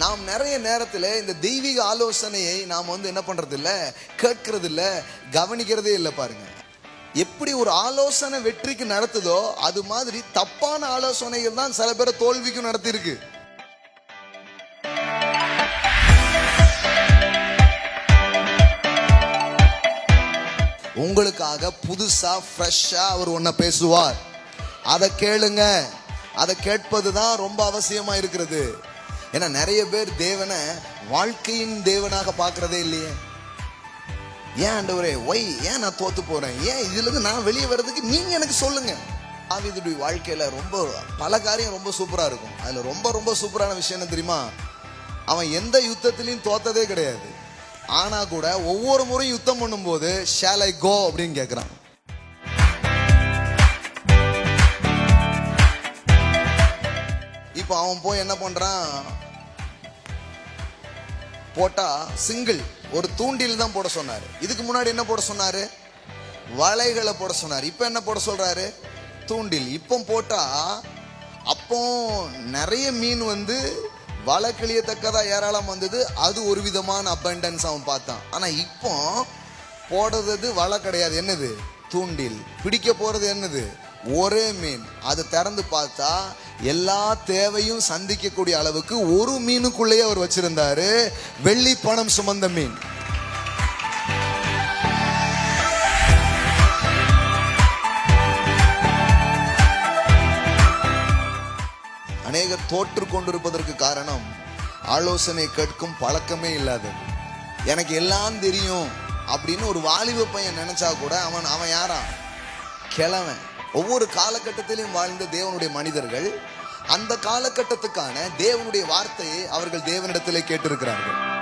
நாம் நிறைய நேரத்தில் இந்த தெய்வீக ஆலோசனையை நாம் வந்து என்ன பண்றது இல்ல கேட்கறது இல்ல கவனிக்கிறதே இல்லை பாருங்க. எப்படி ஒரு ஆலோசனை வெற்றிக்கு நடத்துதோ அது மாதிரி தப்பான ஆலோசனைகள் தான் சில பேரை தோல்விக்கும் நடத்தியிருக்கு. உங்களுக்காக புதுசா ஃப்ரெஷ்ஷா அவர் ஒன்ன பேசுவார். அதை கேளுங்க. அதை கேட்பது தான் ரொம்ப அவசியமா இருக்கிறது. ஏன்னா நிறைய பேர் தேவனை வாழ்க்கையின் தேவனாக பார்க்கறதே இல்லையே. ஏன் ஆண்டவரே ஒய் ஏன் நான் தோத்து போறேன்? ஏன் இதுல இருந்து நான் வெளியே வர்றதுக்கு நீங்க எனக்கு சொல்லுங்க. ஆவிதுடைய வாழ்க்கையில ரொம்ப பல காரியம் ரொம்ப சூப்பரா இருக்கும். அதுல ரொம்ப ரொம்ப சூப்பரான விஷயம் என்ன தெரியுமா? அவன் எந்த யுத்தத்திலையும் தோத்ததே கிடையாது. ஆனா கூட ஒவ்வொரு முறையும் யுத்தம் பண்ணும்போது ஷேல் ஐ கோ அப்படின்னு கேட்குறான் இப்போ அவன் போய் என்ன பண்றான்? போட்டால் சிங்கிள் ஒரு தூண்டில் தான் போட சொன்னார். இதுக்கு முன்னாடி என்ன போட சொன்னார்? வலைகளை போட சொன்னார். இப்போ என்ன போட சொல்கிறாரு தூண்டில். இப்போ போட்டால் அப்போ நிறைய மீன் வந்து வலை கிளியத்தக்கதா ஏராளம் வந்தது. அது ஒரு விதமான அபண்டன்ஸ் அவன் பார்த்தான். ஆனால் இப்போ போடுறது வலை கிடையாது. என்னது? தூண்டில். பிடிக்க போகிறது என்னது? ஒரே மீன். அது திறந்து பார்த்தா எல்லா தேவையும் சந்திக்கக்கூடிய அளவுக்கு ஒரு மீனுக்குள்ளேயே அவர் வச்சிருந்தாரு. வெள்ளி பணம் சுமந்த மீன். அநேகர் தோற்று கொண்டிருப்பதற்கு காரணம் ஆலோசனை கேட்கும் பழக்கமே இல்லாதது எனக்கு எல்லாம் தெரியும் அப்படின்னு ஒரு வாலிப பையன் நினைச்சா கூட அவன் அவன் யாரா கிழவன். ஒவ்வொரு காலகட்டத்திலும் வாழ்ந்த தேவனுடைய மனிதர்கள் அந்த காலகட்டத்துக்கான தேவனுடைய வார்த்தையை அவர்கள் தேவனிடத்திலே கேட்டிருக்கிறார்கள்.